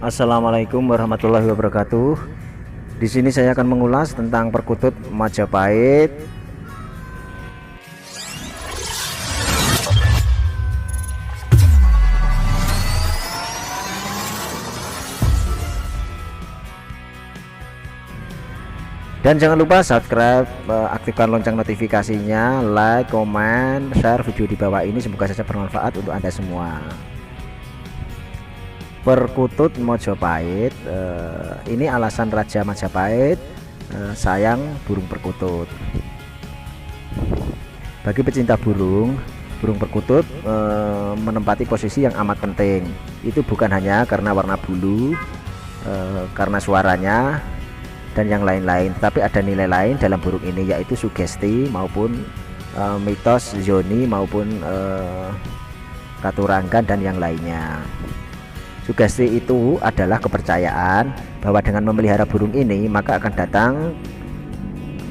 Assalamualaikum warahmatullahi wabarakatuh. Di sini saya akan mengulas tentang perkutut Majapahit. Dan jangan lupa subscribe, eh, aktifkan lonceng notifikasinya, like, komen, share video di bawah ini semoga saja bermanfaat untuk Anda semua perkutut Mojopahit uh, ini alasan Raja Majapahit uh, sayang burung perkutut. Bagi pecinta burung burung perkutut uh, menempati posisi yang amat penting. Itu bukan hanya karena warna bulu uh, karena suaranya dan yang lain-lain tapi ada nilai lain dalam burung ini yaitu sugesti maupun uh, mitos zoni maupun uh, dan yang lainnya Sugesti itu adalah kepercayaan bahwa dengan memelihara burung ini maka akan datang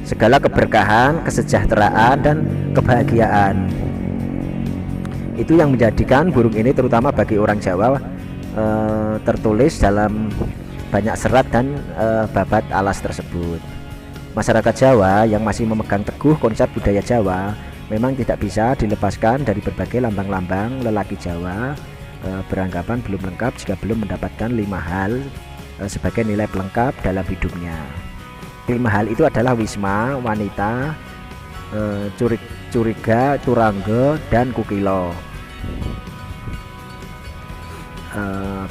segala keberkahan, kesejahteraan dan kebahagiaan. Itu yang menjadikan burung ini terutama bagi orang Jawa e, tertulis dalam banyak serat dan e, babat alas tersebut. Masyarakat Jawa yang masih memegang teguh konsep budaya Jawa memang tidak bisa dilepaskan dari berbagai lambang-lambang lelaki Jawa beranggapan belum lengkap jika belum mendapatkan lima hal eh, sebagai nilai pelengkap dalam hidupnya. Lima hal itu adalah wisma, wanita, eh, curig, curiga, turangga, dan kukilo.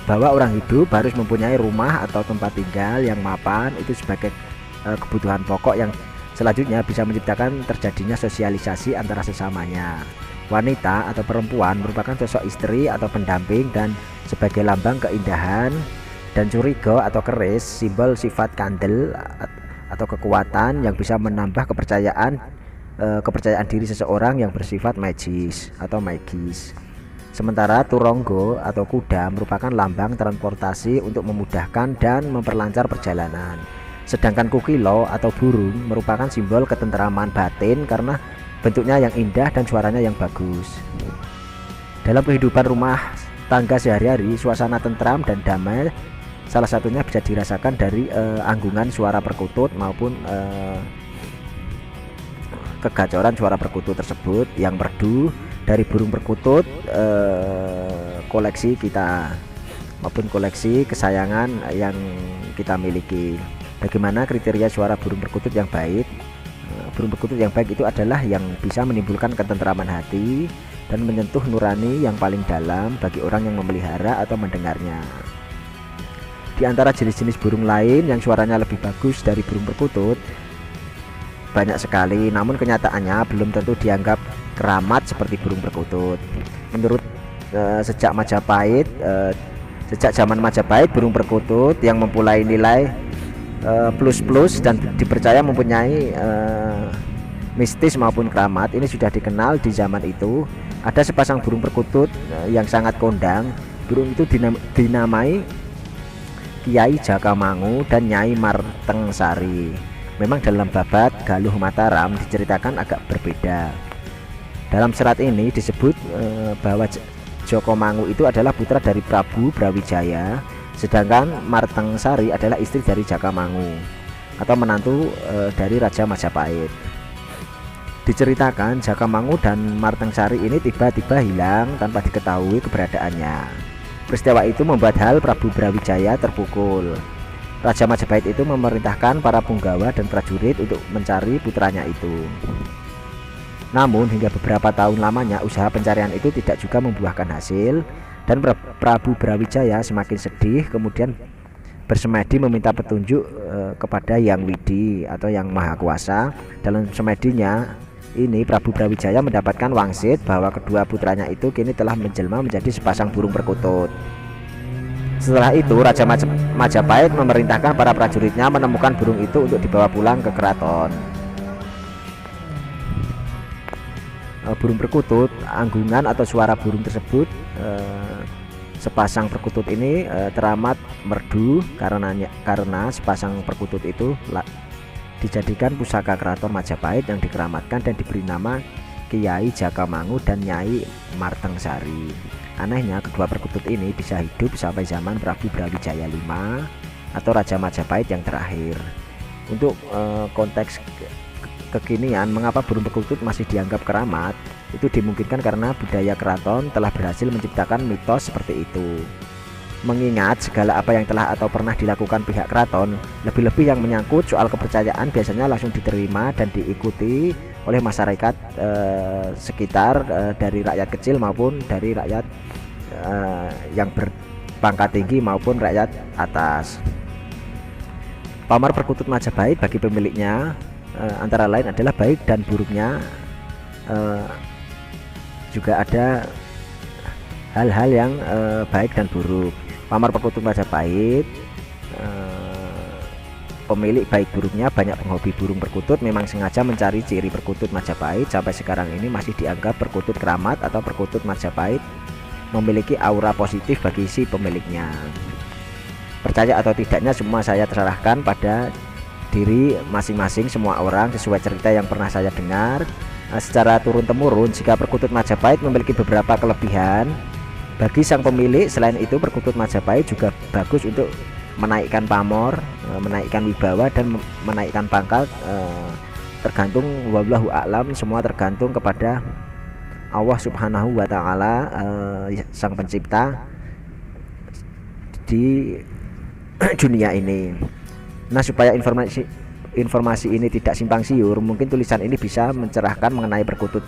bahwa orang hidup harus mempunyai rumah atau tempat tinggal yang mapan itu sebagai kebutuhan pokok yang selanjutnya bisa menciptakan terjadinya sosialisasi antara sesamanya wanita atau perempuan merupakan sosok istri atau pendamping dan sebagai lambang keindahan dan curiga atau keris simbol sifat kandel atau kekuatan yang bisa menambah kepercayaan eh, kepercayaan diri seseorang yang bersifat magis atau magis. Sementara turonggo atau kuda merupakan lambang transportasi untuk memudahkan dan memperlancar perjalanan. Sedangkan kukilo atau burung merupakan simbol ketenteraman batin karena bentuknya yang indah dan suaranya yang bagus. Dalam kehidupan rumah tangga sehari-hari suasana tentram dan damai salah satunya bisa dirasakan dari uh, anggungan suara perkutut maupun uh, kegacoran suara perkutut tersebut yang merdu dari burung perkutut uh, koleksi kita maupun koleksi kesayangan yang kita miliki. Bagaimana kriteria suara burung perkutut yang baik burung perkutut yang baik itu adalah yang bisa menimbulkan ketentraman hati dan menyentuh nurani yang paling dalam bagi orang yang memelihara atau mendengarnya. Di antara jenis-jenis burung lain yang suaranya lebih bagus dari burung perkutut banyak sekali, namun kenyataannya belum tentu dianggap keramat seperti burung perkutut. Menurut uh, sejak Majapahit, uh, sejak zaman Majapahit burung perkutut yang mempunyai nilai Eh, plus-plus dan dipercaya mempunyai uh, mistis maupun keramat. Ini sudah dikenal di zaman itu. Ada sepasang burung perkutut uh, yang sangat kondang. Burung itu dinam dinamai Kiai Jaka Mangu dan Nyai Marteng Sari memang dalam babat Galuh Mataram diceritakan agak berbeda. Dalam serat ini disebut uh, bahwa Joko Mangu itu adalah putra dari Prabu Brawijaya Sedangkan Marteng Sari adalah istri dari Jaka Mangu atau menantu e, dari Raja Majapahit. Diceritakan Jaka Mangu dan Marteng Sari ini tiba-tiba hilang tanpa diketahui keberadaannya. Peristiwa itu membuat hal Prabu Brawijaya terpukul. Raja Majapahit itu memerintahkan para punggawa dan prajurit untuk mencari putranya itu. Namun hingga beberapa tahun lamanya usaha pencarian itu tidak juga membuahkan hasil dan Prabu Brawijaya semakin sedih kemudian bersemedi meminta petunjuk e, kepada Yang Widi atau Yang Maha Kuasa. Dalam semedinya ini Prabu Brawijaya mendapatkan wangsit bahwa kedua putranya itu kini telah menjelma menjadi sepasang burung perkutut. Setelah itu Raja Majapahit memerintahkan para prajuritnya menemukan burung itu untuk dibawa pulang ke keraton. Uh, burung perkutut anggungan atau suara burung tersebut uh, sepasang perkutut ini uh, teramat merdu karena karena sepasang perkutut itu la, dijadikan pusaka keraton Majapahit yang dikeramatkan dan diberi nama Kiai Jakamangu dan Nyai Marteng Sari Anehnya kedua perkutut ini bisa hidup sampai zaman Prabu Brawijaya V atau Raja Majapahit yang terakhir. Untuk uh, konteks kekinian mengapa burung perkutut masih dianggap keramat itu dimungkinkan karena budaya keraton telah berhasil menciptakan mitos seperti itu. Mengingat segala apa yang telah atau pernah dilakukan pihak keraton, lebih-lebih yang menyangkut soal kepercayaan biasanya langsung diterima dan diikuti oleh masyarakat eh, sekitar eh, dari rakyat kecil maupun dari rakyat eh, yang berpangkat tinggi maupun rakyat atas. Pamar perkutut Majapahit bagi pemiliknya eh, antara lain adalah baik dan buruknya. Eh, juga ada hal-hal yang eh, baik dan buruk. Pamar perkutut Majapahit pemilik baik burungnya banyak penghobi burung perkutut memang sengaja mencari ciri perkutut Majapahit sampai sekarang ini masih dianggap perkutut keramat atau perkutut Majapahit memiliki aura positif bagi si pemiliknya. Percaya atau tidaknya semua saya terserahkan pada diri masing-masing semua orang sesuai cerita yang pernah saya dengar nah, secara turun-temurun jika perkutut Majapahit memiliki beberapa kelebihan bagi sang pemilik selain itu perkutut Majapahit juga bagus untuk menaikkan pamor, eh, menaikkan wibawa dan menaikkan pangkat eh, tergantung wallahu a'lam semua tergantung kepada Allah Subhanahu wa taala eh, sang pencipta di dunia ini. Nah, supaya informasi informasi ini tidak simpang siur, mungkin tulisan ini bisa mencerahkan mengenai perkutut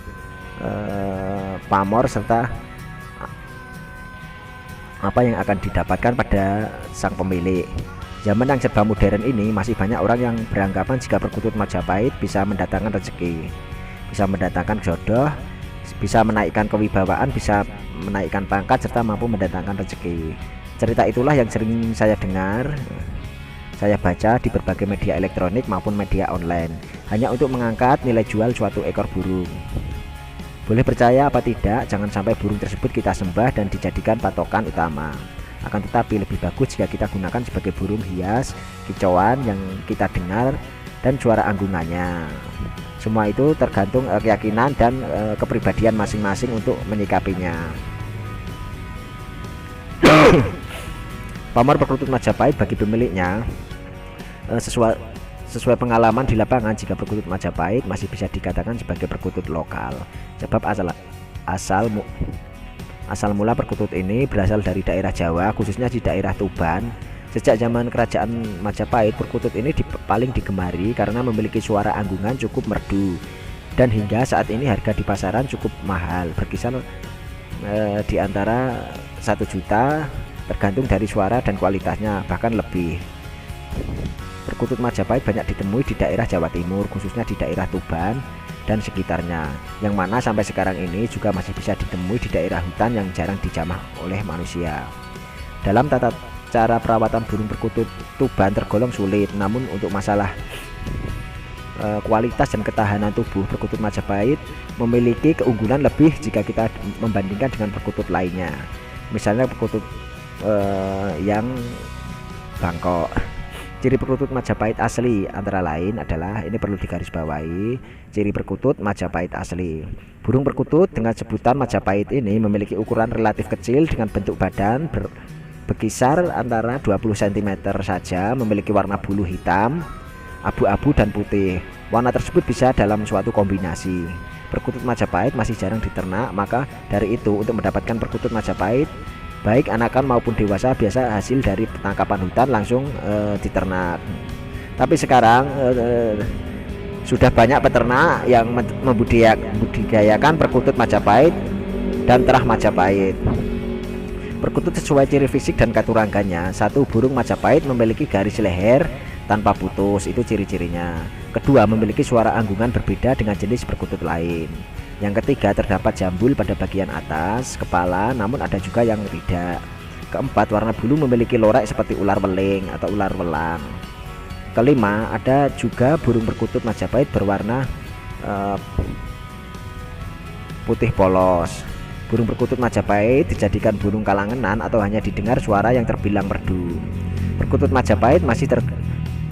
pamor serta apa yang akan didapatkan pada sang pemilik. Zaman yang serba modern ini masih banyak orang yang beranggapan jika perkutut Majapahit bisa mendatangkan rezeki, bisa mendatangkan jodoh, bisa menaikkan kewibawaan, bisa menaikkan pangkat serta mampu mendatangkan rezeki. Cerita itulah yang sering saya dengar, saya baca di berbagai media elektronik maupun media online, hanya untuk mengangkat nilai jual suatu ekor burung. Boleh percaya apa tidak, jangan sampai burung tersebut kita sembah dan dijadikan patokan utama. Akan tetapi lebih bagus jika kita gunakan sebagai burung hias, kicauan yang kita dengar dan suara anggungannya. Semua itu tergantung uh, keyakinan dan uh, kepribadian masing-masing untuk menyikapinya. Pamor perkutut Majapahit bagi pemiliknya sesuai Sesuai pengalaman di lapangan, jika perkutut Majapahit masih bisa dikatakan sebagai perkutut lokal. Sebab asal asal asal mula perkutut ini berasal dari daerah Jawa, khususnya di daerah Tuban. Sejak zaman kerajaan Majapahit, perkutut ini di, paling digemari karena memiliki suara anggungan cukup merdu. Dan hingga saat ini harga di pasaran cukup mahal, berkisar eh, di antara satu juta tergantung dari suara dan kualitasnya, bahkan lebih. Perkutut Majapahit banyak ditemui di daerah Jawa Timur, khususnya di daerah Tuban dan sekitarnya, yang mana sampai sekarang ini juga masih bisa ditemui di daerah hutan yang jarang dijamah oleh manusia. Dalam tata cara perawatan burung perkutut Tuban tergolong sulit, namun untuk masalah e, kualitas dan ketahanan tubuh perkutut Majapahit memiliki keunggulan lebih jika kita membandingkan dengan perkutut lainnya. Misalnya perkutut e, yang Bangkok Ciri perkutut Majapahit asli antara lain adalah ini perlu digarisbawahi ciri perkutut Majapahit asli. Burung perkutut dengan sebutan Majapahit ini memiliki ukuran relatif kecil dengan bentuk badan ber, berkisar antara 20 cm saja, memiliki warna bulu hitam, abu-abu dan putih. Warna tersebut bisa dalam suatu kombinasi. Perkutut Majapahit masih jarang diternak, maka dari itu untuk mendapatkan perkutut Majapahit baik anakan maupun dewasa biasa hasil dari penangkapan hutan langsung e, diternak. Tapi sekarang e, sudah banyak peternak yang membudidayakan perkutut Majapahit dan terah Majapahit. Perkutut sesuai ciri fisik dan katurangannya. Satu burung Majapahit memiliki garis leher tanpa putus, itu ciri-cirinya. Kedua, memiliki suara anggungan berbeda dengan jenis perkutut lain. Yang ketiga terdapat jambul pada bagian atas kepala namun ada juga yang tidak. Keempat warna bulu memiliki lorak seperti ular weling atau ular welang. Kelima ada juga burung perkutut Majapahit berwarna uh, putih polos. Burung perkutut Majapahit dijadikan burung kalangenan atau hanya didengar suara yang terbilang merdu. Perkutut Majapahit masih ter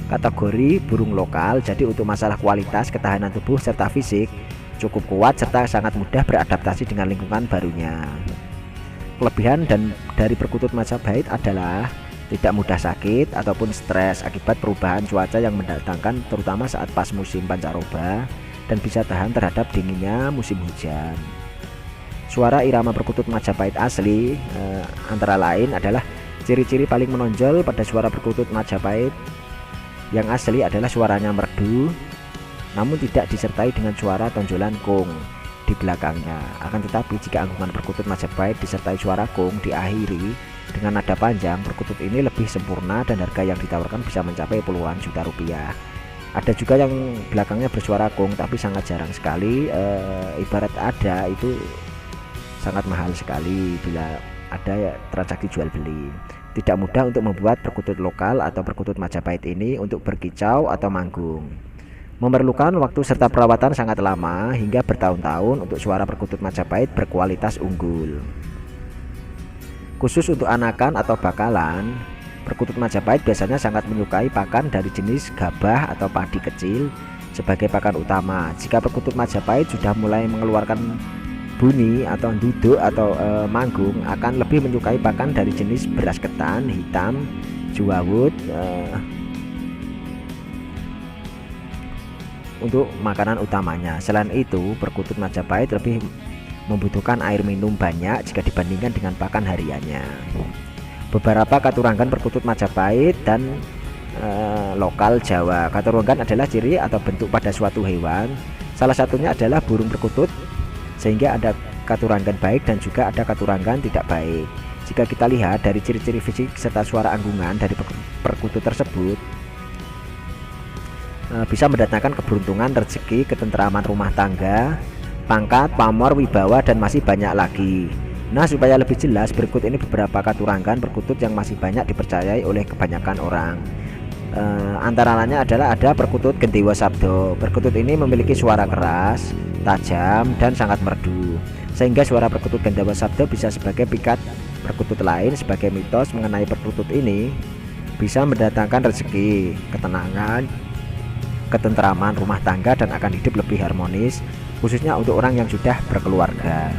kategori burung lokal jadi untuk masalah kualitas ketahanan tubuh serta fisik cukup kuat serta sangat mudah beradaptasi dengan lingkungan barunya. kelebihan dan dari perkutut Majapahit adalah tidak mudah sakit ataupun stres akibat perubahan cuaca yang mendatangkan terutama saat pas musim pancaroba dan bisa tahan terhadap dinginnya musim hujan. Suara irama perkutut Majapahit asli eh, antara lain adalah ciri-ciri paling menonjol pada suara perkutut Majapahit yang asli adalah suaranya merdu namun tidak disertai dengan suara tonjolan kung di belakangnya. Akan tetapi jika anggungan perkutut Majapahit disertai suara kung diakhiri dengan nada panjang, perkutut ini lebih sempurna dan harga yang ditawarkan bisa mencapai puluhan juta rupiah. Ada juga yang belakangnya bersuara kung tapi sangat jarang sekali. E, ibarat ada itu sangat mahal sekali bila ada transaksi jual beli. Tidak mudah untuk membuat perkutut lokal atau perkutut Majapahit ini untuk berkicau atau manggung. Memerlukan waktu serta perawatan sangat lama hingga bertahun-tahun untuk suara perkutut Majapahit berkualitas unggul. Khusus untuk anakan atau bakalan, perkutut Majapahit biasanya sangat menyukai pakan dari jenis gabah atau padi kecil sebagai pakan utama. Jika perkutut Majapahit sudah mulai mengeluarkan bunyi atau duduk atau e, manggung akan lebih menyukai pakan dari jenis beras ketan hitam juawut e, untuk makanan utamanya. Selain itu perkutut Majapahit lebih membutuhkan air minum banyak jika dibandingkan dengan pakan hariannya. Beberapa katuranggan perkutut Majapahit dan e, lokal Jawa. Katuranggan adalah ciri atau bentuk pada suatu hewan. Salah satunya adalah burung perkutut sehingga ada katuranggan baik dan juga ada katuranggan tidak baik. Jika kita lihat dari ciri-ciri fisik serta suara anggungan dari perkutut tersebut bisa mendatangkan keberuntungan rezeki ketentraman rumah tangga pangkat pamor wibawa dan masih banyak lagi. Nah supaya lebih jelas berikut ini beberapa katuranggan perkutut yang masih banyak dipercayai oleh kebanyakan orang. E, Antara lainnya adalah ada perkutut Gentiwa Sabdo. Perkutut ini memiliki suara keras tajam dan sangat merdu. Sehingga suara perkutut Gandawa Sabda bisa sebagai pikat perkutut lain sebagai mitos mengenai perkutut ini bisa mendatangkan rezeki, ketenangan, ketentraman rumah tangga dan akan hidup lebih harmonis khususnya untuk orang yang sudah berkeluarga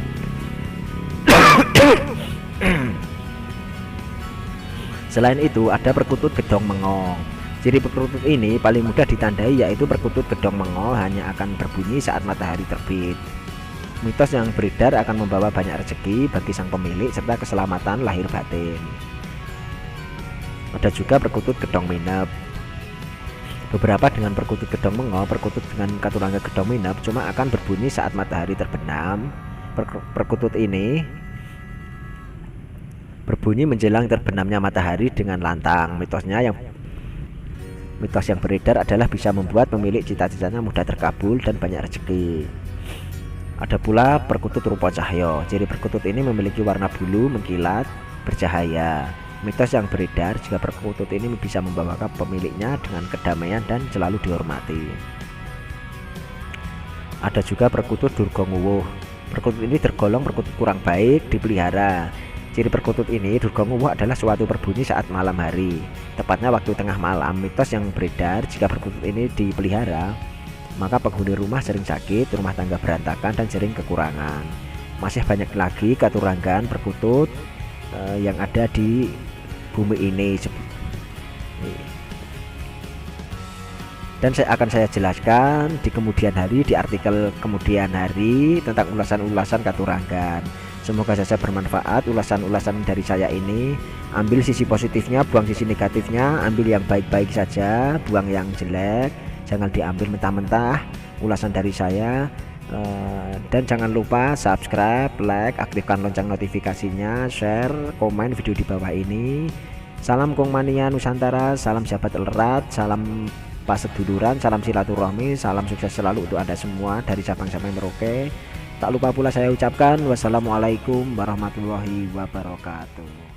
Selain itu ada perkutut gedong mengong Ciri perkutut ini paling mudah ditandai yaitu perkutut gedong mengol hanya akan berbunyi saat matahari terbit. Mitos yang beredar akan membawa banyak rezeki bagi sang pemilik serta keselamatan lahir batin. Ada juga perkutut gedong minep. Beberapa dengan perkutut gedong mengol, perkutut dengan katurangga gedong minep cuma akan berbunyi saat matahari terbenam. Per perkutut ini berbunyi menjelang terbenamnya matahari dengan lantang. Mitosnya yang Mitos yang beredar adalah bisa membuat pemilik cita-citanya mudah terkabul dan banyak rezeki. Ada pula perkutut rupa cahyo. Ciri perkutut ini memiliki warna bulu mengkilat, bercahaya. Mitos yang beredar jika perkutut ini bisa membawa pemiliknya dengan kedamaian dan selalu dihormati. Ada juga perkutut durgonguwuh. Perkutut ini tergolong perkutut kurang baik dipelihara Ciri perkutut ini Durgonguwo adalah suatu berbunyi saat malam hari Tepatnya waktu tengah malam Mitos yang beredar jika perkutut ini dipelihara Maka penghuni rumah sering sakit, rumah tangga berantakan dan sering kekurangan Masih banyak lagi katuranggan perkutut uh, yang ada di bumi ini dan saya akan saya jelaskan di kemudian hari di artikel kemudian hari tentang ulasan-ulasan katuranggan Semoga saja bermanfaat ulasan-ulasan dari saya ini. Ambil sisi positifnya, buang sisi negatifnya, ambil yang baik-baik saja, buang yang jelek. Jangan diambil mentah-mentah ulasan dari saya. Uh, dan jangan lupa subscribe, like, aktifkan lonceng notifikasinya, share, komen video di bawah ini. Salam Kongmania Nusantara, salam sahabat erat, salam paseduluran, salam silaturahmi, salam sukses selalu untuk Anda semua dari Sabang sampai Merauke. Tak lupa pula saya ucapkan wassalamualaikum warahmatullahi wabarakatuh.